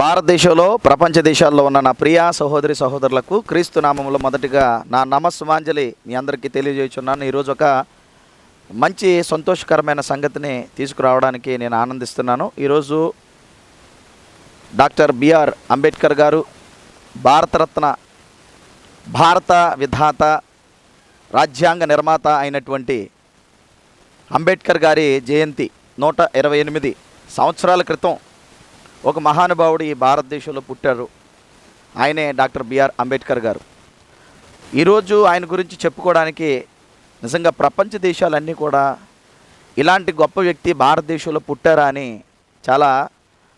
భారతదేశంలో ప్రపంచ దేశాల్లో ఉన్న నా ప్రియా సహోదరి సహోదరులకు క్రీస్తు నామంలో మొదటిగా నా నమస్సుమాంజలి మీ అందరికీ తెలియజేస్తున్నాను ఈరోజు ఒక మంచి సంతోషకరమైన సంగతిని తీసుకురావడానికి నేను ఆనందిస్తున్నాను. ఈరోజు డాక్టర్ బిఆర్ అంబేద్కర్ గారు భారతరత్న భారత విధాత రాజ్యాంగ నిర్మాత అయినటువంటి అంబేద్కర్ గారి జయంతి నూట ఇరవై ఎనిమిది సంవత్సరాల క్రితం ఒక మహానుభావుడు ఈ భారతదేశంలో పుట్టారు. ఆయనే డాక్టర్ బిఆర్ అంబేద్కర్ గారు. ఈరోజు ఆయన గురించి చెప్పుకోవడానికి నిజంగా ప్రపంచ దేశాలన్నీ కూడా ఇలాంటి గొప్ప వ్యక్తి భారతదేశంలో పుట్టారా అని చాలా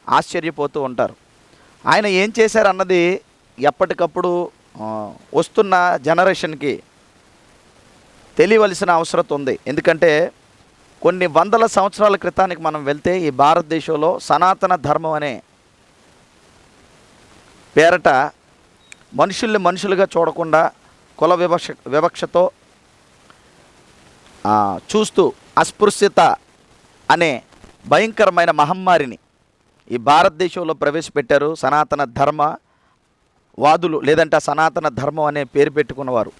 ఆశ్చర్యపోతూ ఉంటారు. ఆయన ఏం చేశారన్నది ఎప్పటికప్పుడు వస్తున్న జనరేషన్కి తెలియవలసిన అవసరం ఉంది. ఎందుకంటే కొన్ని వందల సంవత్సరాల క్రితానికి మనం వెళ్తే ఈ భారతదేశంలో సనాతన ధర్మం అనే పేరట మనుషుల్ని మనుషులుగా చూడకుండా కుల వివక్ష వివక్షతో చూస్తూ అస్పృశ్యత అనే భయంకరమైన మహమ్మారిని ఈ భారతదేశంలో ప్రవేశపెట్టారు సనాతన ధర్మ వాదులు లేదంటే ఆ సనాతన ధర్మం అనే పేరు పెట్టుకున్నవారు.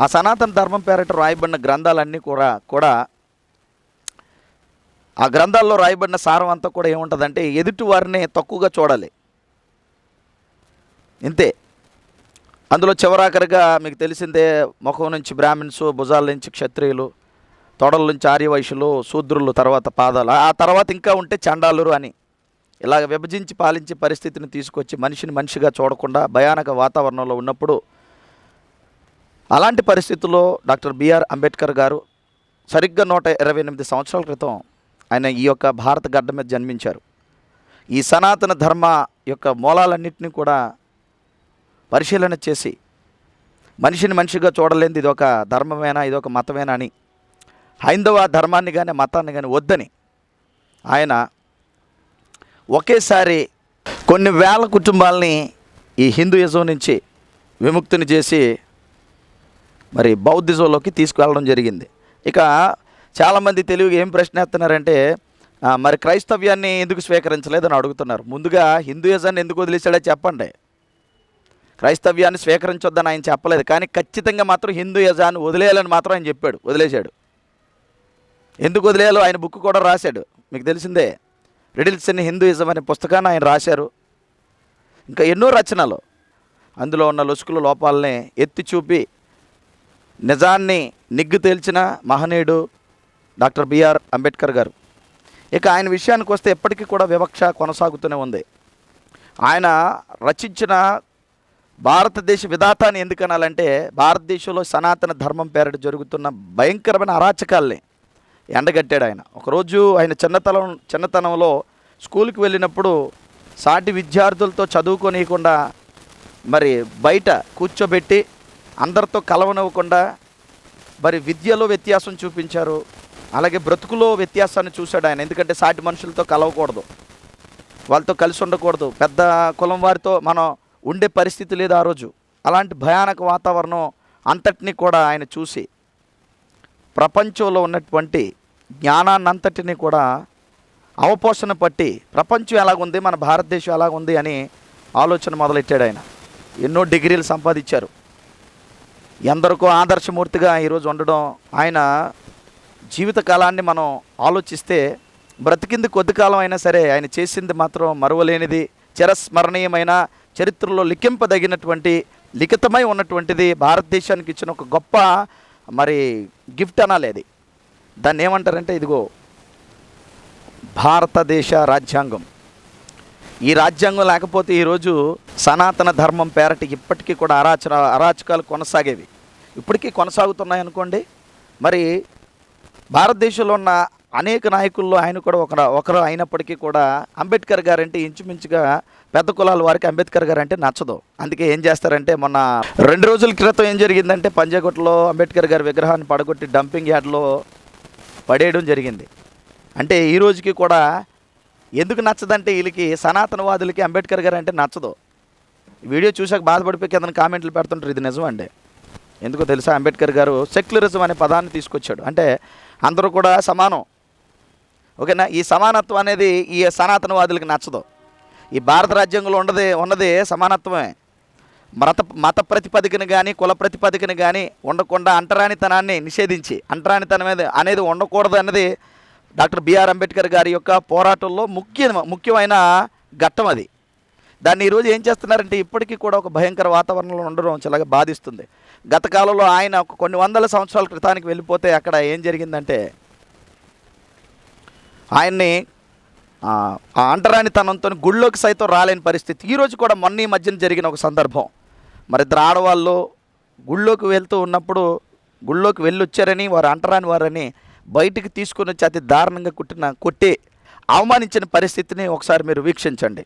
ఆ సనాతన ధర్మం పేరట రాయబడిన గ్రంథాలన్నీ కూడా కూడా ఆ గ్రంథాల్లో రాయబడిన సారం అంతా కూడా ఏముంటుందంటే ఎదుటి వారిని తక్కువగా చూడాలి. ఇంతే. అందులో చివరాఖరిగా మీకు తెలిసిందే ముఖం నుంచి బ్రాహ్మిన్స్ భుజాల నుంచి క్షత్రియులు తొడల నుంచి ఆర్యవైశ్యులు శూద్రులు తర్వాత పాదాలు. ఆ తర్వాత ఇంకా ఉంటే చండాలురు అని. ఇలాగ విభజించి పాలించే పరిస్థితిని తీసుకొచ్చి మనిషిని మనిషిగా చూడకుండా భయానక వాతావరణంలో ఉన్నప్పుడు అలాంటి పరిస్థితుల్లో డాక్టర్ బిఆర్ అంబేద్కర్ గారు సరిగ్గా నూట ఇరవై ఎనిమిది సంవత్సరాల క్రితం ఆయన ఈ యొక్క భారత గడ్డ మీద జన్మించారు. ఈ సనాతన ధర్మ యొక్క మూలాలన్నింటినీ కూడా పరిశీలన చేసి మనిషిని మనిషిగా చూడలేనిది ఇది ఒక ధర్మమేనా ఇది ఒక మతమేనా అని హైందవ ధర్మాన్ని కానీ మతాన్ని కానీ వద్దని ఆయన ఒకేసారి కొన్ని వేల కుటుంబాలని ఈ హిందూయిజం నుంచి విముక్తిని చేసి మరి బౌద్ధిజంలోకి తీసుకువెళ్ళడం జరిగింది. ఇక చాలామంది తెలుగు ఏం ప్రశ్న వేస్తున్నారంటే మరి క్రైస్తవ్యాన్ని ఎందుకు స్వీకరించలేదని అడుగుతున్నారు. ముందుగా హిందూయిజాన్ని ఎందుకు వదిలేశాడో చెప్పండి. క్రైస్తవ్యాన్ని స్వీకరించొద్దని ఆయన చెప్పలేదు. కానీ ఖచ్చితంగా మాత్రం హిందూయిజాన్ని వదిలేయాలని మాత్రం ఆయన చెప్పాడు వదిలేశాడు. ఎందుకు వదిలేయాలో ఆయన బుక్ కూడా రాశాడు. మీకు తెలిసిందే రిడిల్స్ ఇన్ హిందూయిజం అనే పుస్తకాన్ని ఆయన రాశారు. ఇంకా ఎన్నో రచనలు. అందులో ఉన్న లొసుకుల లోపాలని ఎత్తి చూపి నిజాన్ని నిగ్గు తేల్చిన మహనీయుడు డాక్టర్ బిఆర్ అంబేద్కర్ గారు. ఇక ఆయన విషయానికి వస్తే ఎప్పటికీ కూడా వివక్ష కొనసాగుతూనే ఉంది. ఆయన రచించిన భారతదేశ విధాతాన్ని ఎందుకు అనాలంటే భారతదేశంలో సనాతన ధర్మం పేరిట జరుగుతున్న భయంకరమైన అరాచకాల్ని ఎండగట్టాడు ఆయన. ఒకరోజు ఆయన చిన్నతనం చిన్నతనంలో స్కూల్కి వెళ్ళినప్పుడు సాటి విద్యార్థులతో చదువుకోనియకుండా మరి బయట కూర్చోబెట్టి అందరితో కలవనివ్వకుండా మరి విద్యలో వ్యత్యాసం చూపించారు. అలాగే బ్రతుకులో వ్యత్యాసాన్ని చూశాడు ఆయన. ఎందుకంటే సాటి మనుషులతో కలవకూడదు. వాళ్ళతో కలిసి ఉండకూడదు. పెద్ద కులం వారితో మనం ఉండే పరిస్థితి లేదు ఆ రోజు. అలాంటి భయానక వాతావరణం అంతటినీ కూడా ఆయన చూసి ప్రపంచంలో ఉన్నటువంటి జ్ఞానాన్నంతటిని కూడా అవపోషణ పట్టి ప్రపంచం ఎలాగుంది మన భారతదేశం ఎలాగుంది అని ఆలోచన మొదలెట్టాడు ఆయన. ఎన్నో డిగ్రీలు సంపాదించారు. ఎందరికో ఆదర్శమూర్తిగా ఈరోజు ఉండడం ఆయన జీవితకాలాన్ని మనం ఆలోచిస్తే బ్రతికింది కొద్ది కాలం అయినా సరే ఆయన చేసింది మాత్రం మరువలేనిది చిరస్మరణీయమైన చరిత్రలో లిఖింపదగినటువంటి లిఖితమై ఉన్నటువంటిది భారతదేశానికి ఇచ్చిన ఒక గొప్ప మరి గిఫ్ట్ అనాలి దాన్ని ఏమంటారంటే ఇదిగో భారతదేశ రాజ్యాంగం. ఈ రాజ్యాంగం లేకపోతే ఈరోజు సనాతన ధర్మం పేరట ఇప్పటికీ కూడా అరాచ అరాచకాలు కొనసాగేవి. ఇప్పటికీ కొనసాగుతున్నాయి అనుకోండి మరి భారతదేశంలో ఉన్న అనేక నాయకుల్లో ఆయన కూడా ఒక ఒకరు అయినప్పటికీ కూడా అంబేద్కర్ గారు అంటే ఇంచుమించుగా పెద్ద కులాల వారికి అంబేద్కర్ గారు అంటే నచ్చదు. అందుకే ఏం చేస్తారంటే మొన్న రెండు రోజుల క్రితం ఏం జరిగిందంటే పంజాగుట్టలో అంబేద్కర్ గారి విగ్రహాన్ని పడగొట్టి డంపింగ్ యార్డ్లో పడేయడం జరిగింది. అంటే ఈ రోజుకి కూడా ఎందుకు నచ్చదంటే వీళ్ళకి సనాతనవాదులకి అంబేద్కర్ గారు అంటే నచ్చదు వీడియో చూసాక బాధపడిపోయి కింద కామెంట్లు పెడుతుంటారు ఇది నిజమండి. ఎందుకో తెలుసా అంబేద్కర్ గారు సెక్యులరిజం అనే పదాన్ని తీసుకొచ్చాడు. అంటే అందరూ కూడా సమానం. ఓకేనా? ఈ సమానత్వం అనేది ఈ సనాతనవాదులకు నచ్చదు. ఈ భారత రాజ్యాంగంలో ఉన్నది ఉన్నది సమానత్వమే. మత మత ప్రతిపదికను కానీ కుల ప్రతిపదికను కానీ ఉండకుండా అంటరానితనాన్ని నిషేధించి అంటరానితనం అనేది అనేది ఉండకూడదు అన్నది డాక్టర్ బిఆర్ అంబేద్కర్ గారి యొక్క పోరాటంలో ముఖ్య ముఖ్యమైన ఘట్టం అది. దాన్ని ఈరోజు ఏం చేస్తున్నారంటే ఇప్పటికీ కూడా ఒక భయంకర వాతావరణంలో ఉండడం చాలా బాధిస్తుంది. గత కాలంలో ఆయన ఒక కొన్ని వందల సంవత్సరాల క్రితానికి వెళ్ళిపోతే అక్కడ ఏం జరిగిందంటే ఆయన్ని ఆ, అంటరానితనంతో గుళ్ళోకి సైతం రాలేని పరిస్థితి. ఈరోజు కూడా మొన్న ఈ మధ్యన జరిగిన ఒక సందర్భం. మరి ఇద్దరు ఆడవాళ్ళు గుళ్ళోకి వెళ్తూ ఉన్నప్పుడు గుళ్ళోకి వెళ్ళొచ్చారని వారు అంటరాని వారని బయటికి తీసుకుని వచ్చి అతి దారుణంగా కుట్టిన కొట్టి అవమానించిన పరిస్థితిని ఒకసారి మీరు వీక్షించండి.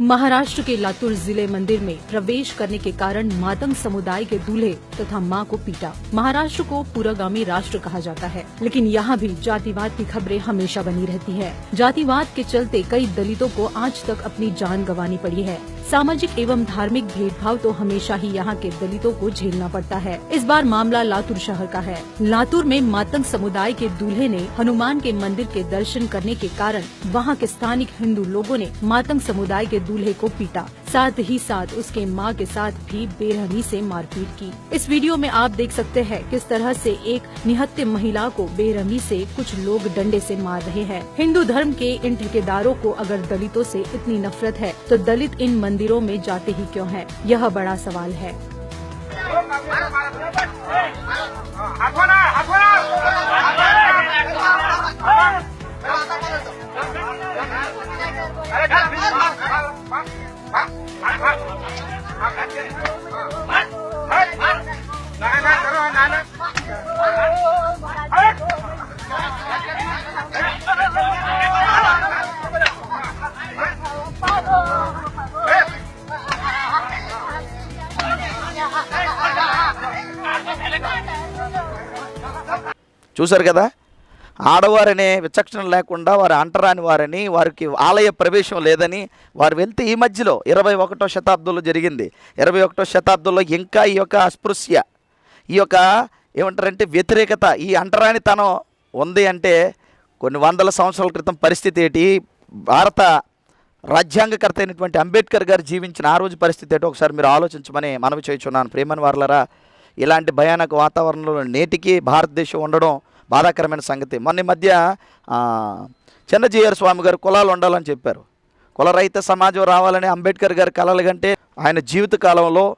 महाराष्ट्र के लातूर ज़िले मंदिर में प्रवेश करने के कारण मातंग समुदाय के दूल्हे तथा माँ को पीटा। महाराष्ट्र को पूर्वगामी राष्ट्र कहा जाता है, लेकिन यहाँ भी जातिवाद की खबरें हमेशा बनी रहती है। जातिवाद के चलते कई दलितों को आज तक अपनी जान गंवानी पड़ी है। सामाजिक एवं धार्मिक भेदभाव तो हमेशा ही यहाँ के दलितों को झेलना पड़ता है। इस बार मामला लातूर शहर का है। लातूर में मातंग समुदाय के दूल्हे ने हनुमान के मंदिर के दर्शन करने के कारण वहाँ के स्थानिक हिंदू लोगों ने मातंग समुदाय के दूल्हे को पीटा। साथ ही साथ उसके माँ के साथ भी बेरहमी से मारपीट की। इस वीडियो में आप देख सकते हैं किस तरह से एक निहत्य महिला को बेरहमी से कुछ लोग डंडे से मार रहे हैं। हिंदू धर्म के इन ठेकेदारों को अगर दलितों से इतनी नफरत है तो दलित इन मंदिरों में जाते ही क्यों है? यह बड़ा सवाल है। చూశారు కదా? ఆడవారనే విచక్షణ లేకుండా వారు అంటరాని వారని వారికి ఆలయ ప్రవేశం లేదని వారు వెళ్తే ఈ మధ్యలో ఇరవై ఒకటో శతాబ్దంలో జరిగింది. ఇరవై ఒకటో శతాబ్దంలో ఇంకా ఈ యొక్క అస్పృశ్య ఈ యొక్క ఏమంటారంటే వ్యతిరేకత ఈ అంటరానితనం ఉంది అంటే కొన్ని వందల సంవత్సరాల క్రితం పరిస్థితి ఏంటి? భారత రాజ్యాంగకర్త అయినటువంటి అంబేద్కర్ గారు జీవించిన ఆ రోజు పరిస్థితి ఏంటో ఒకసారి మీరు ఆలోచించమని మనవి చేయించున్నాను. ప్రేమని వార్లరా ఇలాంటి భయానక వాతావరణంలో నేటికి భారతదేశం ఉండడం బాధాకరమైన సంగతి. మొన్న ఈ మధ్య ఆ, చిన్నజీయర్ స్వామి గారు కులాలు ఉండాలని చెప్పారు. కులరహిత సమాజం రావాలని అంబేద్కర్ గారి కలలు కంటే ఆయన జీవిత కాలంలో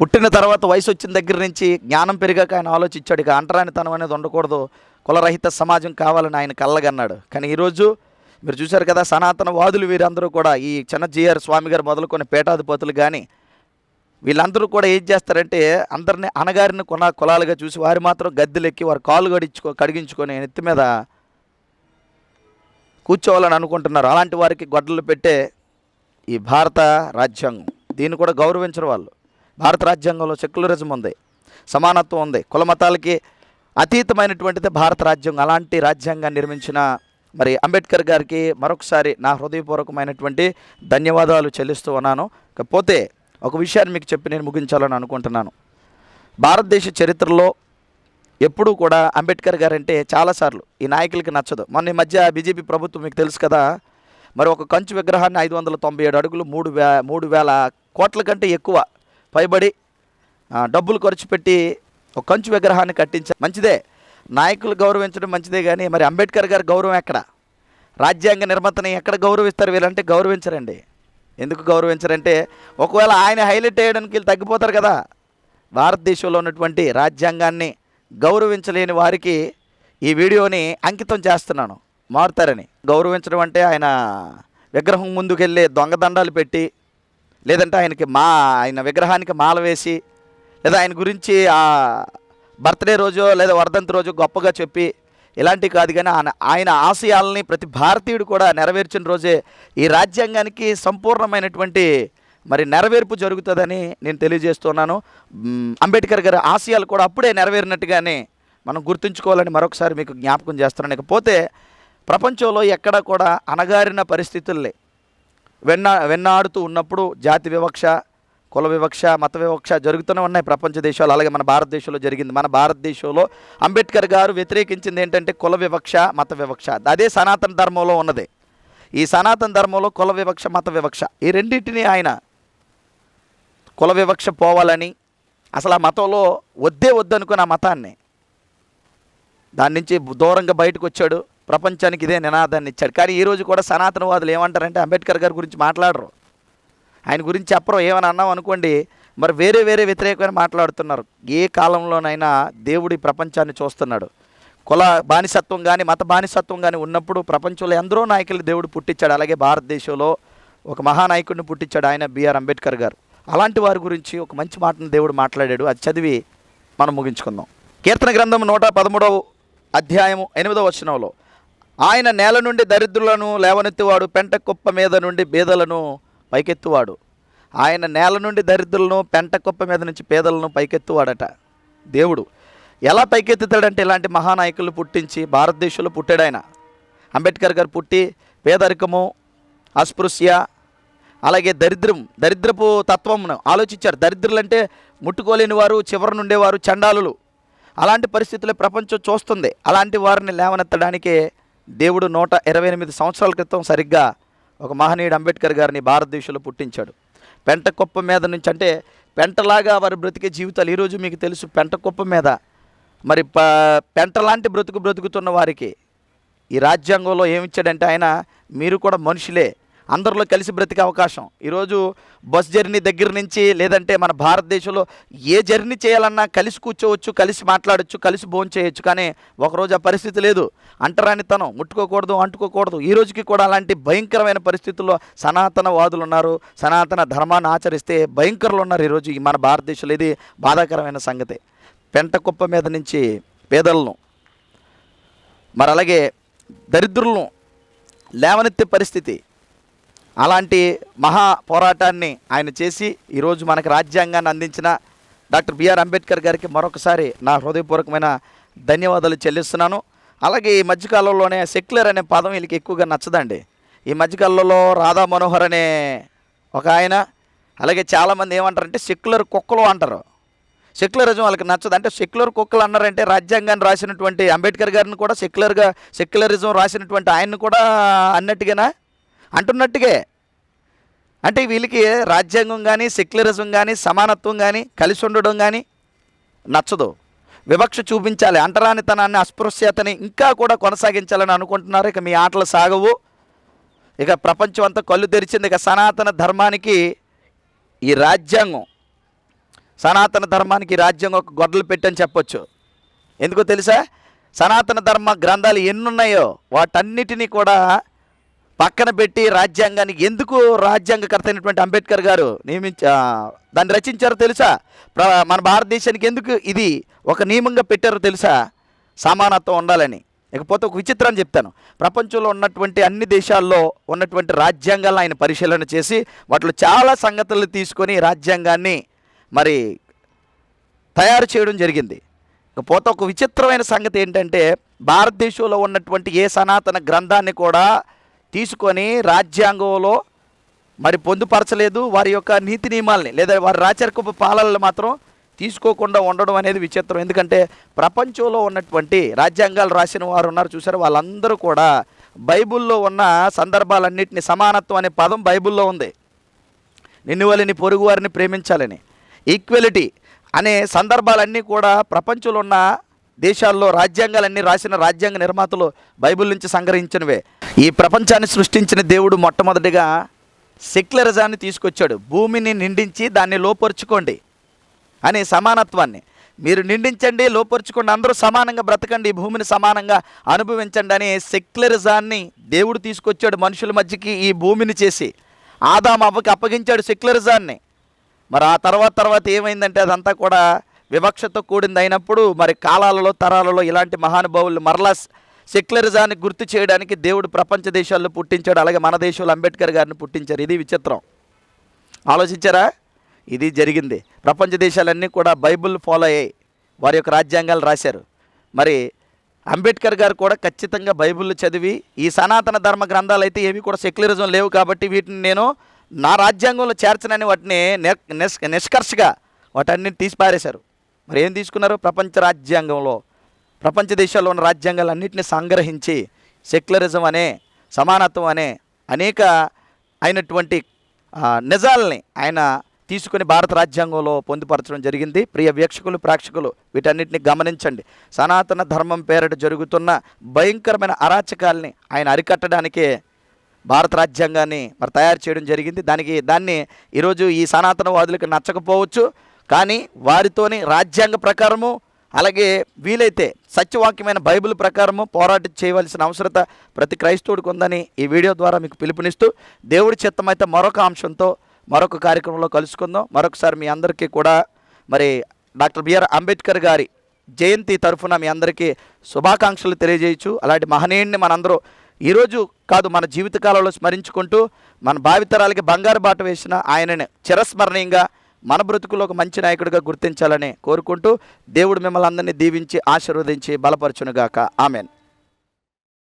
పుట్టిన తర్వాత వయసు వచ్చిన దగ్గర నుంచి జ్ఞానం పెరిగాక ఆయన ఆలోచించాడు. ఇక అంటరానితనం అనేది ఉండకూడదు. కులరహిత సమాజం కావాలని ఆయన కళ్ళగన్నాడు కానీ ఈరోజు మీరు చూశారు కదా సనాతన వాదులు వీరందరూ కూడా ఈ చిన్నజీఆర్ స్వామి గారు మొదలుకొని పేటాధిపతులు కానీ వీళ్ళందరూ కూడా ఏం చేస్తారంటే అందరిని అనగారిన కొన కులాలుగా చూసి వారు మాత్రం గద్దెలెక్కి వారు కాలు గడించుకో కడిగించుకొని నెత్తి మీద కూర్చోవాలని అనుకుంటున్నారు. అలాంటి వారికి గొడ్డలు పెట్టే ఈ భారత రాజ్యాంగం. దీన్ని కూడా గౌరవించరు వాళ్ళు. భారత రాజ్యాంగంలో సెక్యులరిజం ఉంది సమానత్వం ఉంది కుల మతాలకి అతీతమైనటువంటిది భారత రాజ్యాంగం. అలాంటి రాజ్యాంగాన్ని నిర్మించిన మరి అంబేద్కర్ గారికి మరొకసారి నా హృదయపూర్వకమైనటువంటి ధన్యవాదాలు చెల్లిస్తూ ఉన్నాను. కాకపోతే ఒక విషయాన్ని మీకు చెప్పి నేను ముగించాలని అనుకుంటున్నాను. భారతదేశ చరిత్రలో ఎప్పుడూ కూడా అంబేద్కర్ గారంటే చాలాసార్లు ఈ నాయకులకి నచ్చదు. మొన్న ఈ మధ్య బీజేపీ ప్రభుత్వం మీకు తెలుసు కదా మరి ఒక కంచు విగ్రహాన్ని ఐదు వందల తొంభై ఏడు అడుగులు మూడు వే మూడు వేల కోట్ల కంటే ఎక్కువ పైబడి డబ్బులు ఖర్చు పెట్టి ఒక కంచు విగ్రహాన్ని కట్టించారు మంచిదే. నాయకులు గౌరవించడం మంచిదే కానీ మరి అంబేద్కర్ గారి గౌరవం ఎక్కడ? రాజ్యాంగ నిర్మాతని ఎక్కడ గౌరవిస్తారు? వీళ్ళంటే గౌరవించరండి. ఎందుకు గౌరవించరంటే ఒకవేళ ఆయన హైలైట్ చేయడానికి వీళ్ళు తగ్గిపోతారు కదా. భారతదేశంలో ఉన్నటువంటి రాజ్యాంగాన్ని గౌరవించలేని వారికి ఈ వీడియోని అంకితం చేస్తున్నాను. మారుతారని. గౌరవించడం అంటే ఆయన విగ్రహం ముందుకెళ్ళి దొంగదండాలు పెట్టి లేదంటే ఆయనకి మా ఆయన విగ్రహానికి మాల వేసి లేదా ఆయన గురించి ఆ బర్త్డే రోజు లేదా వర్ధంతి రోజు గొప్పగా చెప్పి ఇలాంటివి కాదు కానీ ఆయన ఆయన ఆశయాలని ప్రతి భారతీయుడు కూడా నెరవేర్చిన రోజే ఈ రాజ్యాంగానికి సంపూర్ణమైనటువంటి మరి నెరవేర్పు జరుగుతుందని నేను తెలియజేస్తున్నాను. అంబేద్కర్ గారి ఆశయాలు కూడా అప్పుడే నెరవేరినట్టుగానే మనం గుర్తుంచుకోవాలని మరొకసారి మీకు జ్ఞాపకం చేస్తున్నాను. ఇకపోతే ప్రపంచంలో ఎక్కడ కూడా అణగారిన పరిస్థితుల్లే వెన్నా వెన్నాడుతూ ఉన్నప్పుడు జాతి వివక్ష కుల వివక్ష మత వివక్ష జరుగుతూనే ఉన్నాయి ప్రపంచ దేశాలు అలాగే మన భారతదేశంలో జరిగింది. మన భారతదేశంలో అంబేద్కర్ గారు వ్యతిరేకించింది ఏంటంటే కుల వివక్ష మత వివక్ష. అదే సనాతన ధర్మంలో ఉన్నది. ఈ సనాతన ధర్మంలో కుల వివక్ష మత వివక్ష. ఈ రెండింటిని ఆయన కుల వివక్ష పోవాలని అసలు ఆ మతంలో వద్దే వద్దనుకున్న ఆ మతాన్ని. దాని నుంచి దూరంగా బయటకు వచ్చాడు. ప్రపంచానికి ఇదే నినాదాన్ని ఇచ్చాడు. కానీ ఈ రోజు కూడా సనాతనవాదులు ఏమంటారంటే అంబేద్కర్ గారి గురించి మాట్లాడరు. ఆయన గురించి చెప్పరు ఏమని అన్నాం అనుకోండి మరి వేరే వేరే వ్యతిరేకమైన మాట్లాడుతున్నారు. ఏ కాలంలోనైనా దేవుడి ప్రపంచాన్ని చూస్తున్నాడు. కుల బానిసత్వం కానీ మత బానిసత్వం కానీ ఉన్నప్పుడు ప్రపంచంలో ఎందరో నాయకులు దేవుడు పుట్టించాడు. అలాగే భారతదేశంలో ఒక మహానాయకుడిని పుట్టించాడు ఆయన బిఆర్ అంబేద్కర్ గారు. అలాంటి వారి గురించి ఒక మంచి మాటను దేవుడు మాట్లాడాడు. అది చదివి మనం ముగించుకుందాం. కీర్తన గ్రంథం నూట పదమూడవ అధ్యాయము ఎనిమిదవ వచనంలో ఆయన నేల నుండి దరిద్రులను లేవనెత్తివాడు పెంట కుప్ప మీద నుండి బీదలను పైకెత్తువాడు. ఆయన నేల నుండి దరిద్రులను పెంట కుప్ప మీద నుంచి పేదలను పైకెత్తువాడట. దేవుడు ఎలా పైకెత్తుతాడంటే ఇలాంటి మహానాయకులు పుట్టించి భారతదేశంలో పుట్టాడు ఆయన. అంబేద్కర్ గారు పుట్టి పేదరికము అస్పృశ్య అలాగే దరిద్రం దరిద్రపు తత్వమును ఆలోచించారు. దరిద్రులు అంటే ముట్టుకోలేని వారు చివరి నుండేవారు చండాలులు. అలాంటి పరిస్థితుల్లో ప్రపంచం చూస్తుంది. అలాంటి వారిని లేవనెత్తడానికే దేవుడు నూట ఇరవై ఎనిమిది సంవత్సరాల క్రితం సరిగ్గా ఒక మహనీయుడు అంబేద్కర్ గారిని భారతదేశంలో పుట్టించాడు. పెంట కుప్ప మీద నుంచి అంటే పెంటలాగా వారు బ్రతికే జీవితాలు ఈరోజు మీకు తెలుసు. పెంట కుప్ప మీద మరి ప పెంటలాంటి బ్రతుకు బ్రతుకుతున్న వారికి ఈ రాజ్యాంగంలో ఏమిచ్చాడంటే ఆయన మీరు కూడా మనుషులే. అందరిలో కలిసి బ్రతికే అవకాశం. ఈరోజు బస్ జర్నీ దగ్గర నుంచి లేదంటే మన భారతదేశంలో ఏ జర్నీ చేయాలన్నా కలిసి కూర్చోవచ్చు కలిసి మాట్లాడచ్చు కలిసి భోజనం చేయొచ్చు. కానీ ఒకరోజు ఆ పరిస్థితి లేదు. అంటరానితనం ముట్టుకోకూడదు అంటుకోకూడదు. ఈ రోజుకి కూడా అలాంటి భయంకరమైన పరిస్థితుల్లో సనాతన వాదులు ఉన్నారు. సనాతన ధర్మాన్ని ఆచరిస్తే భయంకరులు ఉన్నారు ఈరోజు మన భారతదేశంలో. ఇది బాధాకరమైన సంగతి. పెంట కుప్ప మీద నుంచి పేదలను మరి అలాగే దరిద్రులను లేవనెత్తే పరిస్థితి అలాంటి మహా పోరాటాన్ని ఆయన చేసి ఈరోజు మనకు రాజ్యాంగాన్ని అందించిన డాక్టర్ బిఆర్ అంబేద్కర్ గారికి మరొకసారి నా హృదయపూర్వకమైన ధన్యవాదాలు చెల్లిస్తున్నాను. అలాగే ఈ మధ్యకాలంలోనే సెక్యులర్ అనే పదం వీళ్ళకి ఎక్కువగా నచ్చదండి. ఈ మధ్యకాలంలో రాధా మనోహర్ అనే ఒక ఆయన అలాగే చాలామంది ఏమంటారంటే సెక్యులర్ కుక్కలు అంటారు. సెక్యులరిజం వాళ్ళకి నచ్చదు. అంటే సెక్యులర్ కుక్కలు అన్నారంటే రాజ్యాంగాన్ని రాసినటువంటి అంబేద్కర్ గారిని కూడా సెక్యులర్గా సెక్యులరిజం రాసినటువంటి ఆయన్ని కూడా అన్నట్టుగానా? అంటున్నట్టుగే. అంటే వీళ్ళకి రాజ్యాంగం కానీ సెక్యులరిజం కానీ సమానత్వం కానీ కలిసి ఉండడం కానీ నచ్చదు. వివక్ష చూపించాలి. అంటరానితనాన్ని అస్పృశ్యతని ఇంకా కూడా కొనసాగించాలని అనుకుంటున్నారు. ఇక మీ ఆటలు సాగవు. ఇక ప్రపంచం అంతా కళ్ళు తెరిచింది. ఇక సనాతన ధర్మానికి ఈ రాజ్యాంగం సనాతన ధర్మానికి ఈ రాజ్యాంగం ఒక గొడ్డలు పెట్టని చెప్పొచ్చు. ఎందుకో తెలుసా? సనాతన ధర్మ గ్రంథాలు ఎన్నున్నాయో వాటన్నిటినీ కూడా పక్కన పెట్టి రాజ్యాంగానికి ఎందుకు రాజ్యాంగకర్త అయినటువంటి అంబేద్కర్ గారు నియమించ దాన్ని రచించారో తెలుసా? మన భారతదేశానికి ఎందుకు ఇది ఒక నియమంగా పెట్టారో తెలుసా? సమానత్వం ఉండాలని. ఇకపోతే ఒక విచిత్రాన్ని చెప్తాను. ప్రపంచంలో ఉన్నటువంటి అన్ని దేశాల్లో ఉన్నటువంటి రాజ్యాంగాలను ఆయన పరిశీలన చేసి వాటిలో చాలా సంగతులు తీసుకొని రాజ్యాంగాన్ని మరి తయారు చేయడం జరిగింది. ఇకపోతే ఒక విచిత్రమైన సంగతి ఏంటంటే భారతదేశంలో ఉన్నటువంటి ఏ సనాతన గ్రంథాన్ని కూడా తీసుకొని రాజ్యాంగంలో మరి పొందుపరచలేదు. వారి యొక్క నీతి నియమాల్ని లేదా వారి రాచరికపు పాలనలు మాత్రం తీసుకోకుండా ఉండడం అనేది విచిత్రం. ఎందుకంటే ప్రపంచంలో ఉన్నటువంటి రాజ్యాంగాలు రాసిన వారు ఉన్నారు చూసారు? వాళ్ళందరూ కూడా బైబిల్లో ఉన్న సందర్భాలన్నింటినీ సమానత్వం అనే పదం బైబిల్లో ఉంది. నిన్నువలిని పొరుగువారిని పొరుగు వారిని ప్రేమించాలని. ఈక్వెలిటీ అనే సందర్భాలన్నీ కూడా ప్రపంచంలో ఉన్న దేశాల్లో రాజ్యాంగాలన్నీ రాసిన రాజ్యాంగ నిర్మాతలు బైబిల్ నుంచి సంగ్రహించినవే. ఈ ప్రపంచాన్ని సృష్టించిన దేవుడు మొట్టమొదటిగా సెక్యులరిజాన్ని తీసుకొచ్చాడు. భూమిని నిండించి దాన్ని లోపరుచుకోండి అనే సమానత్వాన్ని. మీరు నిండించండి లోపరుచుకోండి అందరూ సమానంగా బ్రతకండి ఈ భూమిని సమానంగా అనుభవించండి అనే సెక్యులరిజాన్ని దేవుడు తీసుకొచ్చాడు మనుషుల మధ్యకి ఈ భూమిని చేసి. ఆదాం అవ్వకి అప్పగించాడు సెక్యులరిజాన్ని. మరి ఆ తర్వాత తర్వాత ఏమైందంటే అదంతా కూడా వివక్షతో కూడింది అయినప్పుడు మరి కాలాలలో తరాలలో ఇలాంటి మహానుభావులు మరలా సెక్యులరిజాన్ని గుర్తు చేయడానికి దేవుడు ప్రపంచ దేశాల్లో పుట్టించాడు. అలాగే మన దేశంలో అంబేద్కర్ గారిని పుట్టించారు. ఇది విచిత్రం. ఆలోచించారా? ఇది జరిగింది. ప్రపంచ దేశాలన్నీ కూడా బైబిల్ ఫాలో అయ్యాయి వారి యొక్క రాజ్యాంగాలు రాశారు. మరి అంబేద్కర్ గారు కూడా ఖచ్చితంగా బైబిల్ చదివి ఈ సనాతన ధర్మ గ్రంథాలు అయితే ఏవి కూడా సెక్యులరిజం లేవు కాబట్టి వీటిని నేను నా రాజ్యాంగంలో చేర్చనని వాటిని నిష్కర్షగా వాటన్నిటిని తీసి పారేశారు మరి ఏం తీసుకున్నారు? ప్రపంచ రాజ్యాంగంలో ప్రపంచ దేశాల్లో ఉన్న రాజ్యాంగాలన్నింటినీ సంగ్రహించి సెక్యులరిజం అనే సమానత్వం అనే అనేక అయినటువంటి నిజాలని ఆయన తీసుకుని భారత రాజ్యాంగంలో పొందుపరచడం జరిగింది. ప్రియ వీక్షకులు ప్రేక్షకులు వీటన్నిటిని గమనించండి. సనాతన ధర్మం పేరిట జరుగుతున్న భయంకరమైన అరాచకాల్ని ఆయన అరికట్టడానికే భారత రాజ్యాంగాన్ని మరి తయారు చేయడం జరిగింది. దానికి దాన్ని ఈరోజు ఈ సనాతనవాదులకు నచ్చకపోవచ్చు. కానీ వారితోని రాజ్యాంగ ప్రకారము అలాగే వీలైతే సత్యవాక్యమైన బైబిల్ ప్రకారము పోరాటం చేయవలసిన అవసరత ప్రతి క్రైస్తవుడికి ఉందని ఈ వీడియో ద్వారా మీకు పిలుపునిస్తూ దేవుడి చిత్తమైతే మరొక అంశంతో మరొక కార్యక్రమంలో కలుసుకుందాం. మరొకసారి మీ అందరికీ కూడా మరి డాక్టర్ బిఆర్ అంబేద్కర్ గారి జయంతి తరఫున మీ అందరికీ శుభాకాంక్షలు తెలియజేయచ్చు. అలాంటి మహనీయుడిని మనందరూ ఈరోజు కాదు మన జీవితకాలంలో స్మరించుకుంటూ మన భావితరాలకి బంగారు బాట వేసిన ఆయనని చిరస్మరణీయంగా మన బ్రతుకులో ఒక మంచి నాయకుడిగా గుర్తించాలని కోరుకుంటూ దేవుడు మిమ్మల్ని అందరినీ దీవించి ఆశీర్వదించి బలపరచునుగాక. ఆమెన్.